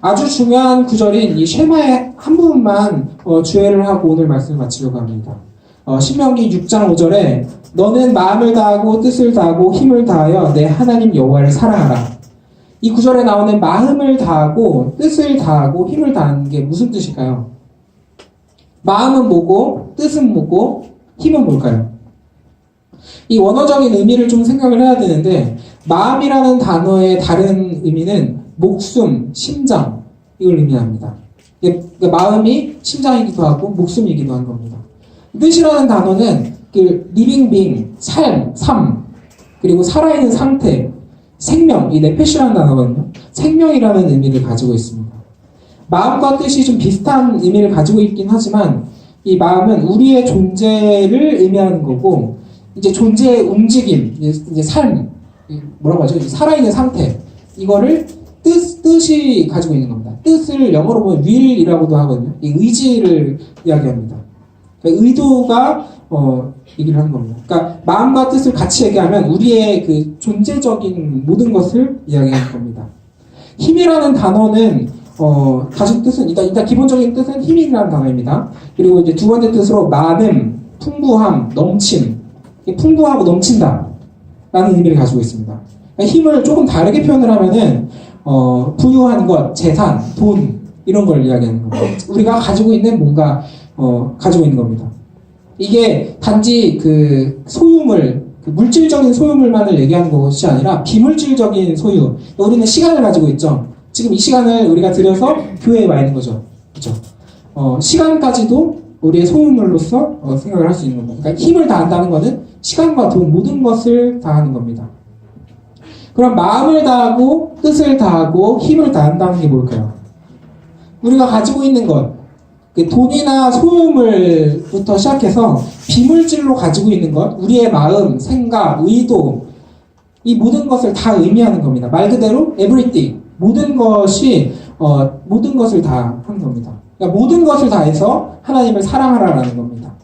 아주 중요한 구절인 이 쉐마의 한 부분만 어, 주의를 하고 오늘 말씀을 마치려고 합니다. 어, 신명기 6장 5절에 너는 마음을 다하고 뜻을 다하고 힘을 다하여 내 하나님 여호와를 사랑하라. 이 구절에 나오는 마음을 다하고 뜻을 다하고 힘을 다하는 게 무슨 뜻일까요? 마음은 뭐고 뜻은 뭐고 힘은 뭘까요? 이 원어적인 의미를 좀 생각을 해야 되는데 마음이라는 단어의 다른 의미는 목숨, 심장 이걸 의미합니다. 그러니까 마음이 심장이기도 하고 목숨이기도 한 겁니다. 뜻이라는 단어는 그 living being, 삶, 삶 그리고 살아있는 상태, 생명, 이 네페시라는 단어거든요. 생명이라는 의미를 가지고 있습니다. 마음과 뜻이 좀 비슷한 의미를 가지고 있긴 하지만 이 마음은 우리의 존재를 의미하는 거고 이제 존재의 움직임, 이제 삶, 이 뭐라고 하죠? 살아있는 상태 이거를 뜻 뜻이 가지고 있는 겁니다. 뜻을 영어로 보면 will이라고도 하거든요. 이 의지를 이야기합니다. 그러니까 의도가 어, 얘기를 하는 겁니다. 그러니까 마음과 뜻을 같이 얘기하면 우리의 그 존재적인 모든 것을 이야기하는 겁니다. 힘이라는 단어는 어, 다시 뜻은 일단, 일단 기본적인 뜻은 힘이라는 단어입니다. 그리고 이제 두 번째 뜻으로 많음, 풍부함, 넘침, 이 풍부하고 넘친다 라는 의미를 가지고 있습니다. 그러니까 힘을 조금 다르게 표현을 하면은 어, 부유한 것, 재산, 돈 이런 걸 이야기하는 겁니다. 우리가 가지고 있는 뭔가 어, 가지고 있는 겁니다. 이게 단지 그 소유물, 그 물질적인 소유물만을 얘기하는 것이 아니라 비물질적인 소유. 우리는 시간을 가지고 있죠. 지금 이 시간을 우리가 들여서 교회에 와 있는 거죠. 그렇죠? 어, 시간까지도 우리의 소유물로서 어, 생각을 할 수 있는 겁니다. 그러니까 힘을 다한다는 것은 시간과 돈 모든 것을 다하는 겁니다. 그럼 마음을 다하고 뜻을 다하고 힘을 다한다는 게 뭘까요? 우리가 가지고 있는 것, 그 돈이나 소유물부터 시작해서 비물질로 가지고 있는 것, 우리의 마음, 생각, 의도, 이 모든 것을 다 의미하는 겁니다. 말 그대로 everything, 모든 것이 어, 모든 것을 다 하는 겁니다. 그러니까 모든 것을 다해서 하나님을 사랑하라라는 겁니다.